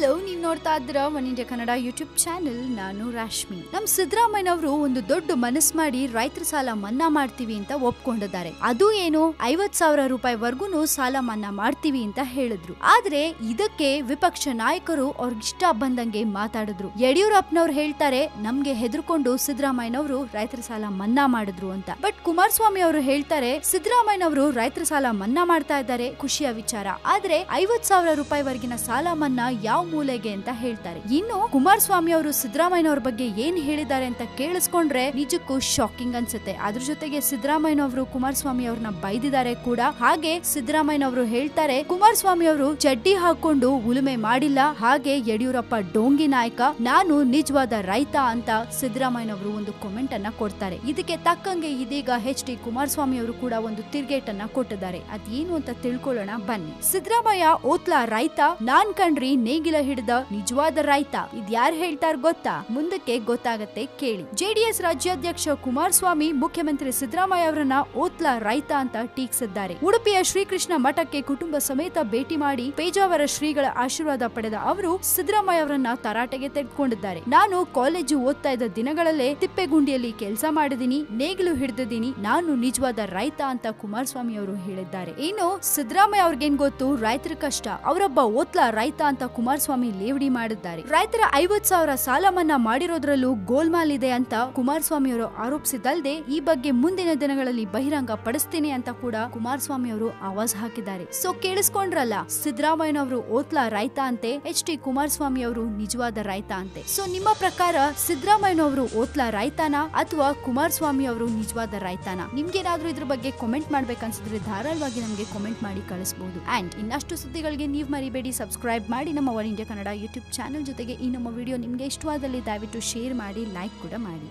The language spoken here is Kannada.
ನೋಡ್ತಾ ಇದ್ರ one India Kannada YouTube channel ನಾನು ರಾಶ್ಮಿ ನಮ್ ಸಿದ್ದರಾಮಯ್ಯನವರು ಒಂದು ದೊಡ್ಡ ಮನಸ್ ಮಾಡಿ ರೈತರ ಸಾಲ ಮನ್ನಾ ಮಾಡ್ತೀವಿ ಅಂತ ಒಪ್ಕೊಂಡಿದ್ದಾರೆ. ಅದು ಏನು? ಐವತ್ ಸಾವಿರ ರೂಪಾಯಿ ವರ್ಗುನು ಸಾಲ ಮನ್ನಾ ಮಾಡ್ತೀವಿ ಅಂತ ಹೇಳಿದ್ರು. ಆದ್ರೆ ಇದಕ್ಕೆ ವಿಪಕ್ಷ ನಾಯಕರು ಅವ್ರಿಗಿಷ್ಟ ಬಂದಂಗೆ ಮಾತಾಡಿದ್ರು. ಯಡಿಯೂರಪ್ಪನವ್ರು ಹೇಳ್ತಾರೆ, ನಮ್ಗೆ ಹೆದರ್ಕೊಂಡು ಸಿದ್ದರಾಮಯ್ಯನವರು ರೈತರ ಸಾಲ ಮನ್ನಾ ಮಾಡಿದ್ರು ಅಂತ. ಬಟ್ ಕುಮಾರಸ್ವಾಮಿ ಅವರು ಹೇಳ್ತಾರೆ, ಸಿದ್ದರಾಮಯ್ಯನವರು ರೈತರ ಸಾಲ ಮನ್ನಾ ಮಾಡ್ತಾ ಇದ್ದಾರೆ. ಖುಷಿಯ ವಿಚಾರ. ಆದ್ರೆ ಐವತ್ ಸಾವಿರ ರೂಪಾಯಿ ವರ್ಗಿನ ಸಾಲ ಮನ್ನಾ ಯಾವ ಮೂಲೆಗೆ ಅಂತ ಹೇಳ್ತಾರೆ. ಇನ್ನು ಕುಮಾರಸ್ವಾಮಿ ಅವರು ಸಿದ್ದರಾಮಯ್ಯನವ್ರ ಬಗ್ಗೆ ಏನ್ ಹೇಳಿದ್ದಾರೆ ಅಂತ ಕೇಳಿಸ್ಕೊಂಡ್ರೆ ನಿಜಕ್ಕೂ ಶಾಕಿಂಗ್ ಅನ್ಸುತ್ತೆ. ಅದ್ರ ಜೊತೆಗೆ ಸಿದ್ದರಾಮಯ್ಯನವರು ಕುಮಾರಸ್ವಾಮಿ ಅವ್ರನ್ನ ಬೈದಿದ್ದಾರೆ ಕೂಡ. ಹಾಗೆ ಸಿದ್ದರಾಮಯ್ಯನವರು ಹೇಳ್ತಾರೆ, ಕುಮಾರಸ್ವಾಮಿ ಅವರು ಚಡ್ಡಿ ಹಾಕೊಂಡು ಉಳುಮೆ ಮಾಡಿಲ್ಲ. ಹಾಗೆ ಯಡಿಯೂರಪ್ಪ ಡೋಂಗಿ ನಾಯಕ, ನಾನು ನಿಜವಾದ ರೈತ ಅಂತ ಸಿದ್ದರಾಮಯ್ಯನವರು ಒಂದು ಕಾಮೆಂಟ್ ಅನ್ನ ಕೊಡ್ತಾರೆ. ಇದಕ್ಕೆ ತಕ್ಕಂಗೆ ಇದೀಗ ಎಚ್ ಡಿ ಕುಮಾರಸ್ವಾಮಿ ಅವರು ಕೂಡ ಒಂದು ತಿರ್ಗೇಟನ್ನ ಕೊಟ್ಟಿದ್ದಾರೆ. ಅದೇನು ಅಂತ ತಿಳ್ಕೊಳ್ಳೋಣ ಬನ್ನಿ. ಸಿದ್ದರಾಮಯ್ಯ, ಓತ್ಲಾ ರೈತ, ನಾನ್ ಕಂಡ್ರಿ ನೇಗಿಲ ಹಿಡಿದ ನಿಜವಾದ ರೈತ ಇದ್ಯಾರು ಹೇಳ್ತಾರ ಗೊತ್ತಾ? ಮುಂದಕ್ಕೆ ಗೊತ್ತಾಗತ್ತೆ ಕೇಳಿ. ಜೆಡಿಎಸ್ ರಾಜ್ಯಾಧ್ಯಕ್ಷ ಕುಮಾರಸ್ವಾಮಿ, ಮುಖ್ಯಮಂತ್ರಿ ಸಿದ್ದರಾಮಯ್ಯ ಅವರನ್ನ ಓತ್ಲಾ ರೈತ ಅಂತ ಟೀಕಿಸಿದ್ದಾರೆ. ಉಡುಪಿಯ ಶ್ರೀಕೃಷ್ಣ ಮಠಕ್ಕೆ ಕುಟುಂಬ ಸಮೇತ ಭೇಟಿ ಮಾಡಿ ಪೇಜಾವರ ಶ್ರೀಗಳ ಆಶೀರ್ವಾದ ಪಡೆದ ಅವರು ಸಿದ್ದರಾಮಯ್ಯ ಅವರನ್ನ ತರಾಟೆಗೆ ತೆಗೆದುಕೊಂಡಿದ್ದಾರೆ. ನಾನು ಕಾಲೇಜು ಓದ್ತಾ ಇದ್ದ ದಿನಗಳಲ್ಲೇ ತಿಪ್ಪೆಗುಂಡಿಯಲ್ಲಿ ಕೆಲಸ ಮಾಡಿದೀನಿ, ನೇಗಿಲು ಹಿಡಿದಿದ್ದೀನಿ ನಾನು ನಿಜವಾದ ರೈತ ಅಂತ ಕುಮಾರಸ್ವಾಮಿ ಅವರು ಹೇಳಿದ್ದಾರೆ. ಇನ್ನು ಸಿದ್ದರಾಮಯ್ಯ ಅವ್ರಿಗೇನ್ ಗೊತ್ತು? ರೈತರ ಕಷ್ಟ. ಅವರೊಬ್ಬ ಓತ್ಲಾ ರೈತ ಅಂತ ಕುಮಾರಸ್ವಾಮಿ ಲೇವಡಿ ಮಾಡಿದ್ದಾರೆ. ರೈತರ ಐವತ್ ಸಾವಿರ ಸಾಲ ಮನ್ನಾ ಮಾಡಿರೋದ್ರಲ್ಲೂ ಗೋಲ್ಮಾಲ್ ಇದೆ ಅಂತ ಕುಮಾರಸ್ವಾಮಿ ಅವರು ಆರೋಪಿಸಿದ್ದಲ್ಲದೆ ಈ ಬಗ್ಗೆ ಮುಂದಿನ ದಿನಗಳಲ್ಲಿ ಬಹಿರಂಗ ಪಡಿಸ್ತೀನಿ ಅಂತ ಕೂಡ ಕುಮಾರಸ್ವಾಮಿ ಅವರು ಆವಾಜ್ ಹಾಕಿದ್ದಾರೆ. ಸೊ ಕೇಳಿಸ್ಕೊಂಡ್ರಲ್ಲ ಸಿದ್ದರಾಮಯ್ಯನವರು ಓತ್ಲಾ ರೈತ ಅಂತೆ, ಎಚ್ ಡಿ ಕುಮಾರಸ್ವಾಮಿ ಅವರು ನಿಜವಾದ ರೈತ ಅಂತೆ. ಸೊ ನಿಮ್ಮ ಪ್ರಕಾರ ಸಿದ್ದರಾಮಯ್ಯನವರು ಓತ್ಲಾ ರೈತಾನ ಅಥವಾ ಕುಮಾರಸ್ವಾಮಿ ಅವರು ನಿಜವಾದ ರೈತಾನ? ನಿಮ್ಗೇನಾದ್ರೂ ಇದ್ರ ಬಗ್ಗೆ ಕಾಮೆಂಟ್ ಮಾಡ್ಬೇಕನ್ಸಿದ್ರೆ ಧಾರಾಳವಾಗಿ ನಮಗೆ ಕಾಮೆಂಟ್ ಮಾಡಿ ಕಳಿಸಬಹುದು ಅಂಡ್ ಇನ್ನಷ್ಟು ಸುದ್ದಿಗಳಿಗೆ ನೀವು ಮರಿಬೇಡಿ ಸಬ್ಸ್ಕ್ರೈಬ್ ಮಾಡಿ ನಮ್ಮ one India Kannada YouTube channel ಜೊತೆಗೆ ಈ ನಮ್ಮ ವಿಡಿಯೋ ನಿಮಗೆ ಇಷ್ಟವಾದಲ್ಲಿ ದಯವಿಟ್ಟು ಶೇರ್ ಮಾಡಿ ಲೈಕ್ ಕೂಡ ಮಾಡಿ.